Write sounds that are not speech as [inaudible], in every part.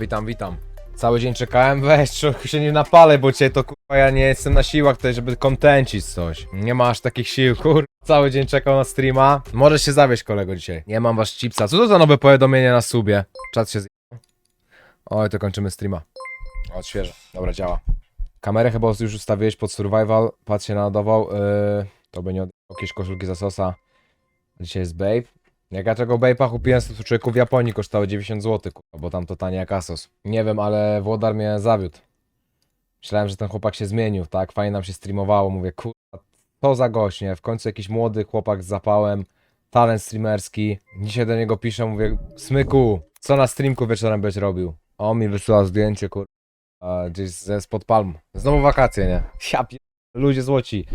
Witam, witam. Cały dzień czekałem, [laughs] weź, trochę się nie napalę, bo cię to kurwa, ja nie jestem na siłach tutaj, żeby kontencić coś. Nie ma aż takich sił, [laughs] kur... Cały dzień czekał na streama. Możesz się zawieść, kolego, dzisiaj. Nie mam wasz chipsa. Co to za nowe powiadomienie na subie? Czat się z... Oj, to kończymy streama. Odświeżę. Dobra, działa. Kamerę chyba już ustawiłeś pod survival. Patrz się nadawał. Yy, to by nie od... jakieś koszulki za sosa. Dzisiaj jest babe. Jak ja tego Bape'a kupiłem to człowieku w Japonii kosztowało 90 zł, kurwa, bo tam to tanie jak Asos. Nie wiem, ale Włodar mnie zawiódł. Myślałem, że ten chłopak się zmienił, tak? Fajnie nam się streamowało. Mówię, kurwa, to za gość, nie? W końcu jakiś młody chłopak z zapałem, talent streamerski. Dzisiaj do niego piszę, mówię, Smyku, co na streamku wieczorem będziesz robił? A On mi wysyła zdjęcie, kurwa, gdzieś ze spod palm. Znowu wakacje, nie? Ja pier... ludzie złoci.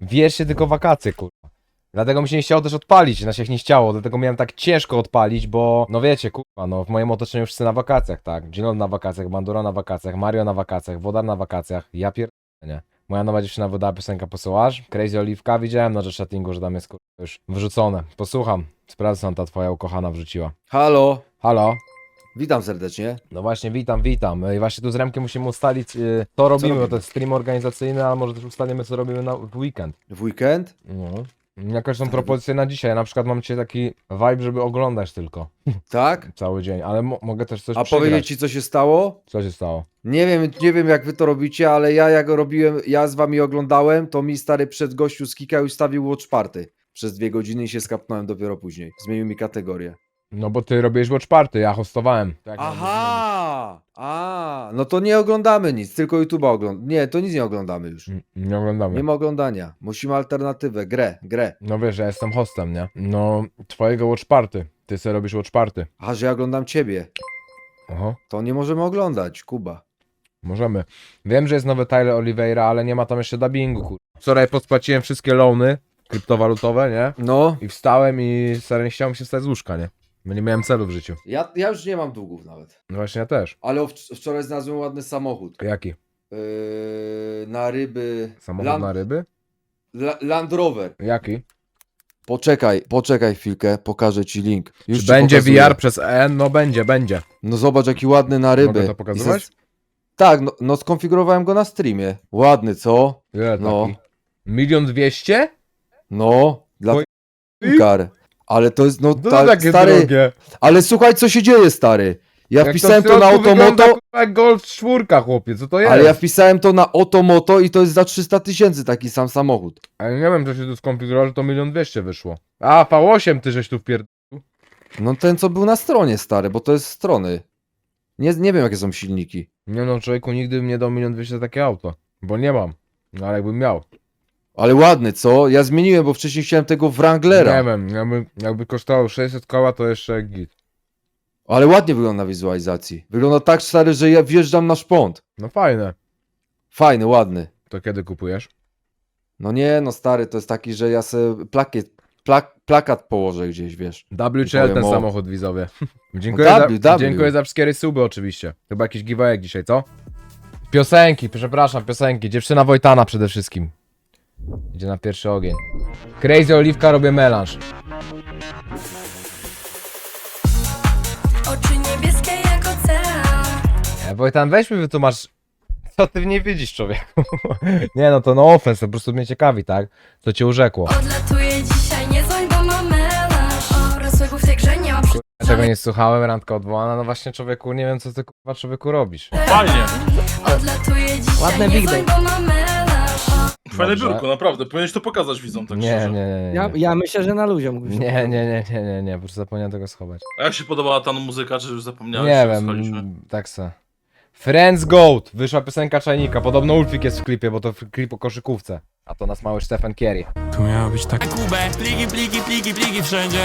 Wierzcie tylko wakacje, kurwa. Dlatego mi się nie chciało też odpalić, na się nie chciało, dlatego miałem tak ciężko odpalić, bo no wiecie, kurwa, no w moim otoczeniu wszyscy na wakacjach, tak? Ginol na wakacjach, Bandura na wakacjach, Mario na wakacjach, Wodar na wakacjach, ja pier... nie. Moja nowa dziewczyna wydała piosenkę Posyłasz, Crazy Oliwka, widziałem na chattingu, że tam jest kurwa już wrzucone. Posłucham, sprawdzę, co ta twoja ukochana wrzuciła. Halo, Halo? witam serdecznie. No właśnie, witam, witam. I właśnie tu z Remkiem musimy ustalić, yy, co robimy, bo robimy? to jest stream organizacyjny, ale może też ustalimy, co robimy na, w weekend. W weekend? No. Jakaś są propozycje na dzisiaj. Na przykład mam dzisiaj taki vibe, żeby oglądać tylko Tak? [laughs] cały dzień, ale mo mogę też coś A przygrać. powiedzieć ci co się stało? Co się stało? Nie wiem, nie wiem jak wy to robicie, ale ja jak robiłem, ja z wami oglądałem, to mi stary przed gościu z Kika już stawił watch party. Przez dwie godziny i się skapnąłem dopiero później. Zmienił mi kategorię. No bo ty robiłeś watch party, ja hostowałem. Tak, Aha! A, no to nie oglądamy nic, tylko YouTube'a oglądamy. Nie, to nic nie oglądamy już. Nie, nie oglądamy. Nie ma oglądania. Musimy alternatywę, grę, grę. No wiesz, ja jestem hostem, nie? No, twojego watch party. Ty sobie robisz watch party. A, że ja oglądam ciebie. Oho, To nie możemy oglądać, Kuba. możemy. Wiem, że jest nowy Tyler Oliveira, ale nie ma tam jeszcze dubbingu, kur... Wczoraj podpłaciłem wszystkie loany kryptowalutowe, nie? No, I wstałem i stary, nie chciałem się wstać z łóżka, nie? Bo nie miałem celu w życiu. ja, ja już nie mam długów nawet. No właśnie ja też. Ale wcz- wczoraj znalazłem ładny samochód. Jaki? Yy, na ryby. Samochód Land, na ryby? La, Land Rover. Jaki? Poczekaj, poczekaj chwilkę, pokażę ci link. Już Czy ci będzie pokazuję. VR przez E? No będzie, będzie. No zobacz jaki ładny na ryby. Mogę to pokazywać? I se- Tak, no, no skonfigurowałem go na streamie. Ładny, co? Ile No. taki? Milion dwieście? No, dla Oj. kar. Ale to jest, no, No to ta, takie stary, drogie. ale słuchaj co się dzieje, stary. Ja Jak wpisałem w to, na środku wygląda, Otomoto, kurwa, jak Golf czwórka, chłopie, co to jest? ale ja wpisałem to na Otomoto i to jest za 300 tysięcy taki sam samochód. Ale nie wiem, co się tu skonfigurowało, że to milion dwieście wyszło. A, V8 ty żeś tu wpierd... No ten co był na stronie, stary, bo to jest strony. Nie, nie wiem jakie są silniki. Nie no, człowieku, nigdy bym nie dał milion dwieście za takie auto. Bo nie mam. No ale jakbym miał. Ale ładny, co? Ja zmieniłem, bo wcześniej chciałem tego Wranglera. Nie wiem, jakby, jakby kosztował 600 koła, to jeszcze git. Ale ładnie wygląda na wizualizacji. Wygląda tak stary, że ja wjeżdżam na szpont. No fajne. Fajny, ładny. To kiedy kupujesz? No nie, no stary, to jest taki, że ja sobie plakiet, plak, plakat położę gdzieś, wiesz. WCL powiem ten o- samochód widzowie. [laughs] dziękuję, W, za, dziękuję za wszystkie suby oczywiście. Chyba jakiś giveaway dzisiaj, co? Piosenki, przepraszam, piosenki. Dziewczyna Wojtana przede wszystkim. Idzie na pierwszy ogień. Crazy Oliwka robię melanż. Oczy niebieskie jak ocean E, Wojtan, weź mi wytłumacz, co ty w niej widzisz, człowieku. [laughs] nie no, to no offense, to po prostu mnie ciekawi, tak? Co cię urzekło. Odlatuję dzisiaj, nie dzwoń, bo mam melanż O, rozległ w tej grze nie mam Ja tego nie słuchałem, randka odwołana, no właśnie człowieku, nie wiem co ty kurwa człowieku robisz. Fajnie. Odlatuję dzisiaj, Ładne nie big bo mam melanż Fajne Dobrze. biurko, naprawdę. Powinieneś to pokazać widzom, tak Nie, szczerze. nie, nie, nie. Ja, Nie, ja myślę, że na mógłbyś. nie, nie, nie, nie, nie, nie, po prostu zapomniałem tego schować. A jak się podobała ta muzyka, czy już zapomniałeś? Nie wiem, słuchaliśmy? tak se. Friends Goat, wyszła piosenka Czajnika, podobno Ulfik jest w klipie, bo to w- klip o koszykówce. A to nas mały Stephen Kerry. Tu miało być tak Kubę, pliki, pliki, pliki, pliki wszędzie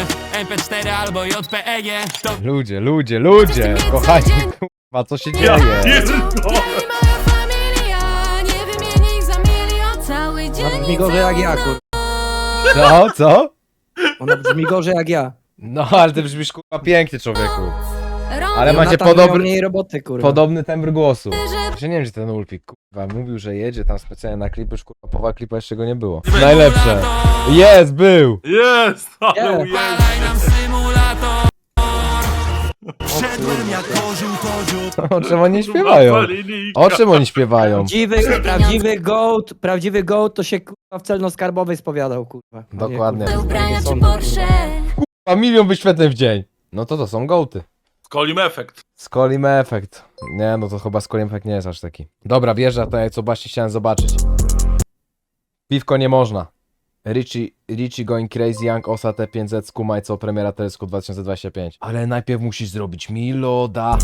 MP4 albo JPEG To Ludzie, ludzie, ludzie, kochani, kurwa, co się dzieje? Ja pierdolę! Ona brzmi gorzej jak ja, kur... Co, co? Ona brzmi gorzej jak ja. No, ale ty brzmisz kurwa pięknie, człowieku. Ale macie podobny, mniej roboty, kurwa. podobny tembr głosu. Ja nie wiem, gdzie ten Ulfik, kurwa, mówił, że jedzie tam specjalnie na klip, już kurwa, połowa klipa jeszcze go nie było. Najlepsze. Jest, był! Jest! Ale. Wszedłem jak orzeł to O czym oni śpiewają? O czym oni śpiewają? Prawdziwy, prawdziwy goat, prawdziwy goat to się kurwa w celno-skarbowej spowiadał, kurwa. A nie, Dokładnie. kurwa, Ubrania czy. Porsche A milion wyświetleń w dzień. No to to są gołty. Kolim efekt. Skolim efekt. Nie, no to chyba Skolim efekt nie jest aż taki. Dobra, wierzę, to co właśnie chciałem zobaczyć. Piwko nie można. Richie, Richie Going Crazy Young Osa T5Z Skumaj, co premiera Telesku 2025. Ale najpierw musisz zrobić mi loda.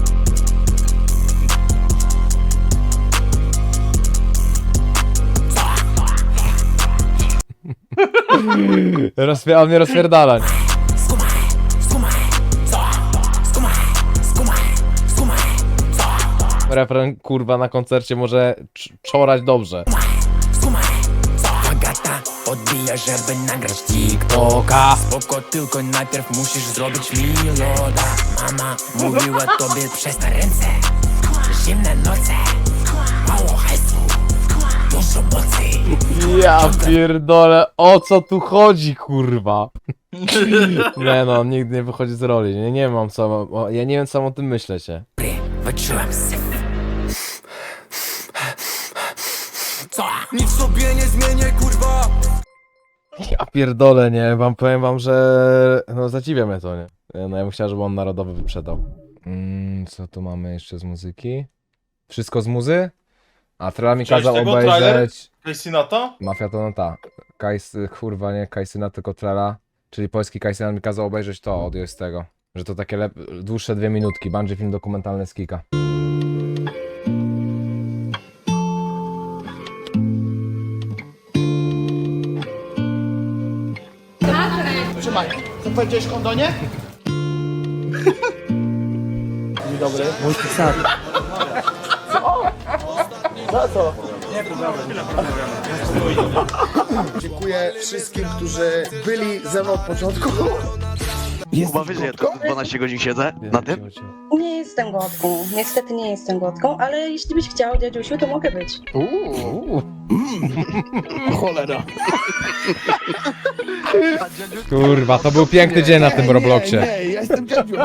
[laughs] On mnie rozpierdala. Refren kurwa na koncercie może cz- czorać dobrze. Agata odbija, żeby nagrać TikToka. Spoko, tylko najpierw musisz zrobić mi loda Mama mówiła tobie przez na ręce. Zimne noce. Mało hajsu. Dużo mocy. Ja pierdolę, o co tu chodzi, kurwa? [laughs] Nie no, nigdy nie wychodzi z roli, nie, nie mam co, o, ja nie wiem co mam o tym myśleć, nie? Wyczułem syf. Co? Nic sobie nie zmienię, kurwa Ja pierdolę, nie, wam powiem wam, że no zadziwia mnie to, nie? No ja bym chciał, żeby on narodowy wyprzedał. Mm, co tu mamy jeszcze z muzyki? Wszystko z muzy? A Trela mi Widziałeś kazał tego trailer? obejrzeć... Casey Mafia to no ta. Kajs, kurwa nie, Kajsyna tylko Trela. Czyli polski Kajsyna mi kazał obejrzeć to z tego. Że to takie lep... dłuższe dwie minutki. Bungie film dokumentalny z Kika. Mój pisar. Dziękuję wszystkim, którzy byli ze mną od początku. Chyba wiesz, że ja tu 12 godzin siedzę na tym? Nie jestem gotką. Niestety nie jestem gotką, ale jeśli byś chciał, dziadziusiu, to mogę być. [laughs] Cholera. Kurwa, to był piękny dzień na tym Robloxie. Nie, ja jestem dziadziu.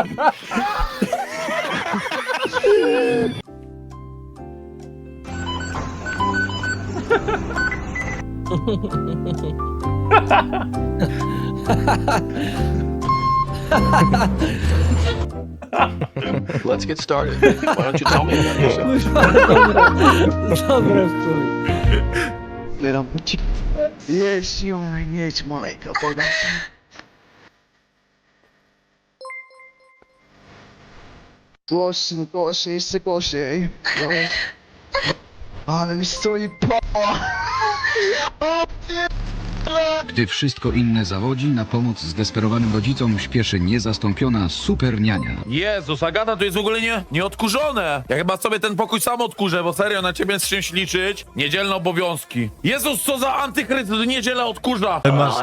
Let's get started. Why don't you tell me [laughs] about yourself? Chuj. Little Yes, you jest Monika, podam. Głośno, głośno, jeszcze głośniej. No. Ale mi stoi pała. O, Gdy wszystko inne zawodzi, na pomoc zdesperowanym rodzicom śpieszy niezastąpiona super niania. Jezus, Agata to jest w ogóle nie, nieodkurzone. Ja chyba sobie ten pokój sam odkurzę, bo serio na ciebie z czymś liczyć. Niedzielne obowiązki. Jezus, co za antychryst, niedziela odkurza. Masz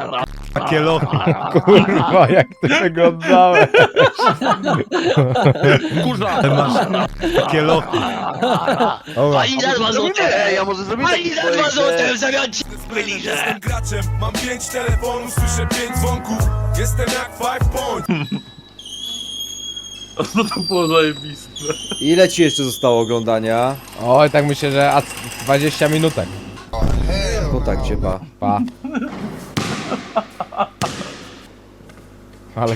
takie lochy. [laughs] Kurwa, jak ty wyglądałeś. Odkurza. Masz takie lochy. Dobra. Pani za dwa złote! Ej, ja może zrobić Pani za dwa złote w zamian ci Jestem graczem, mam pięć telefonów, słyszę pięć dzwonków. Jestem jak five point. [laughs] No to było zajebiste. Ile ci jeszcze zostało oglądania? Oj, tak myślę, że a 20 minutek. No tak cię ba. Pa. Ale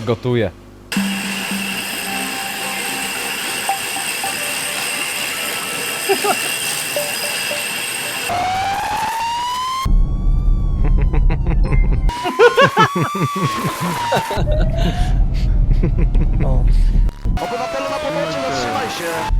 gotuję. Obywatelu na poboczy, zatrzymaj się!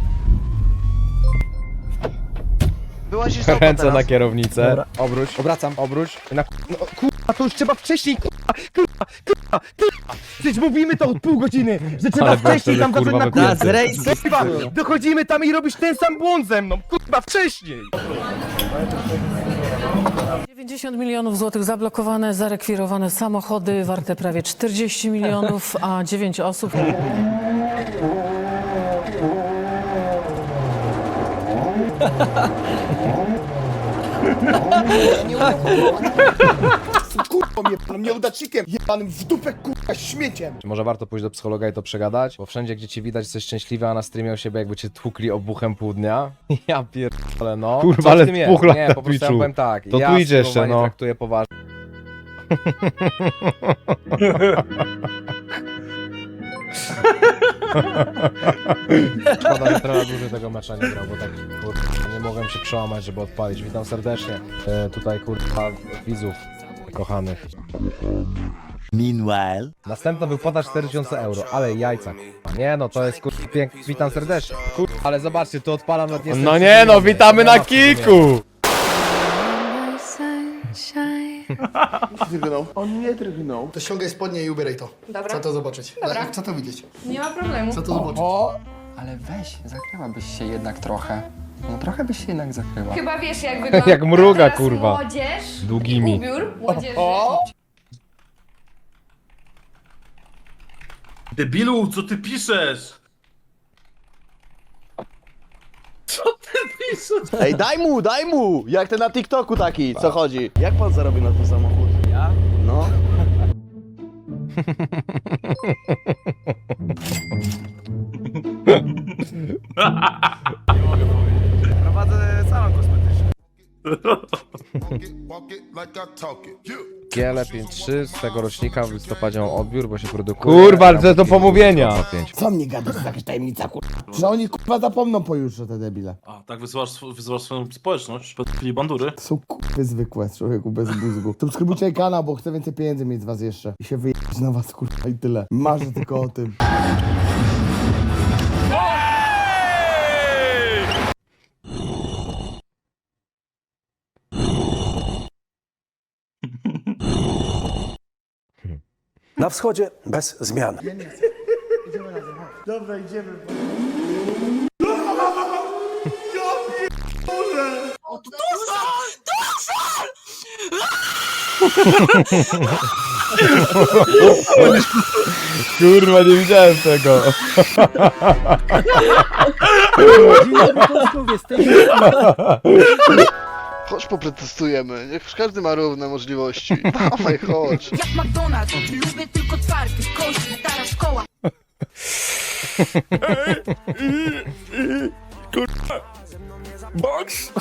Wyłazisz z auta Ręce na teraz. kierownicę. Dobra. Obróć. Obracam. Obróć. Na... No, kurwa, to już trzeba wcześniej, kurwa, kurwa, kurwa, kurwa. Przecież mówimy to od pół godziny, że trzeba Ale byłem wcześniej wtedy, tam kurwa, no wypięty. Na wypięty. z rejsu. Kurwa, dochodzimy tam i robisz ten sam błąd ze mną, kurwa, wcześniej. 90 milionów złotych zablokowane, zarekwirowane samochody warte prawie 40 milionów, a 9 osób. [laughs] Kurwa, jebanym nieudacznikiem, jebanym w dupę, kurwa. śmieciem. Czy może warto pójść do psychologa i to przegadać? Bo wszędzie, gdzie ci widać, jesteś szczęśliwy, a na streamie u siebie jakby cię tłukli obuchem pół dnia. [laughs] Ja pierdolę, no. Kurwa, Co w ale tym jest? dwóch lat Nie, na po prostu ja Twitchu. powiem tak. To ja tu idzie jeszcze, streamowanie no. traktuję poważnie. Szkoda, że trochę dłużej tego mecza nie grał, bo tak kurwa, nie mogłem się przełamać, żeby odpalić. Witam serdecznie e, tutaj kurwa widzów kochanych. Meanwhile. Następna wypłata 4000 euro, ale jajca. Nie no, to jest kurwa pięknie. Witam serdecznie. Kurwa, ale zobaczcie, tu odpalam nawet nie No nie no, witamy na kiku! Drgnął. [laughs] On nie drgnął. To ściągaj spodnie i ubieraj to. Dobra. Chcę to zobaczyć. Dobra. Chcę to widzieć. Nie ma problemu. Chcę to zobaczyć. Ale weź, zakryłabyś się jednak trochę. No trochę byś się jednak zakryła. Chyba wiesz jak [laughs] wygląda Jak mruga, teraz kurwa. młodzież. Długimi. Ubiór młodzieży. Debilu, co ty piszesz? Co ty piszesz? Ej, daj mu, daj mu! Jak ten na TikToku taki, co chodzi? Jak pan zarobił na ten samochód? Ja? No. [laughs] [laughs] GL53 z tego rocznika w listopadzie miał odbiór, bo się produkuje. Kurwa, ale co do pomówienia. Co mnie gadasz, to jakaś tajemnica, kurwa? Że oni kurwa zapomną pojutrze te debile. A, tak wysyłasz, wysyłasz swoją społeczność, podpili bandury. To są kurwy zwykłe, człowieku, bez mózgu. Subskrybujcie kanał, bo chcę więcej pieniędzy mieć z was jeszcze. I się wyjeść na was, kurwa, i tyle. Marzę tylko o tym. Na wschodzie bez zmian. Dobra, idziemy. Kurwa, nie widziałem tego. Chodź poprotestujemy, niech każdy ma równe możliwości. [laughs] Dawaj, chodź. Jak McDonald's, lubię tylko twardy, kość, stara szkoła. Box!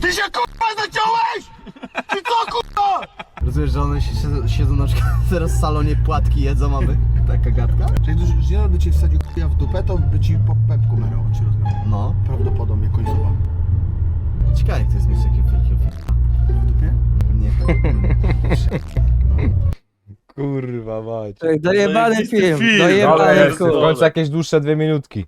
Ty się kurwa zaciąłeś! Rozumiesz, że one się siedzą, siedzą na przykład [laughs] teraz w salonie płatki jedzą, mamy [laughs] taka gadka? Czyli to, że by ci wsadził k***a w dupę, to by ci po pepku merował, ci rozumiem. No. Prawdopodobnie końcowa. Ciekawe, jak to jest mieć takie wielkie w dupie? Nie, [laughs] Kurwa, mać. Dojebany film, dojebany Ale jest, w kurwa. końcu jakieś dłuższe dwie minutki.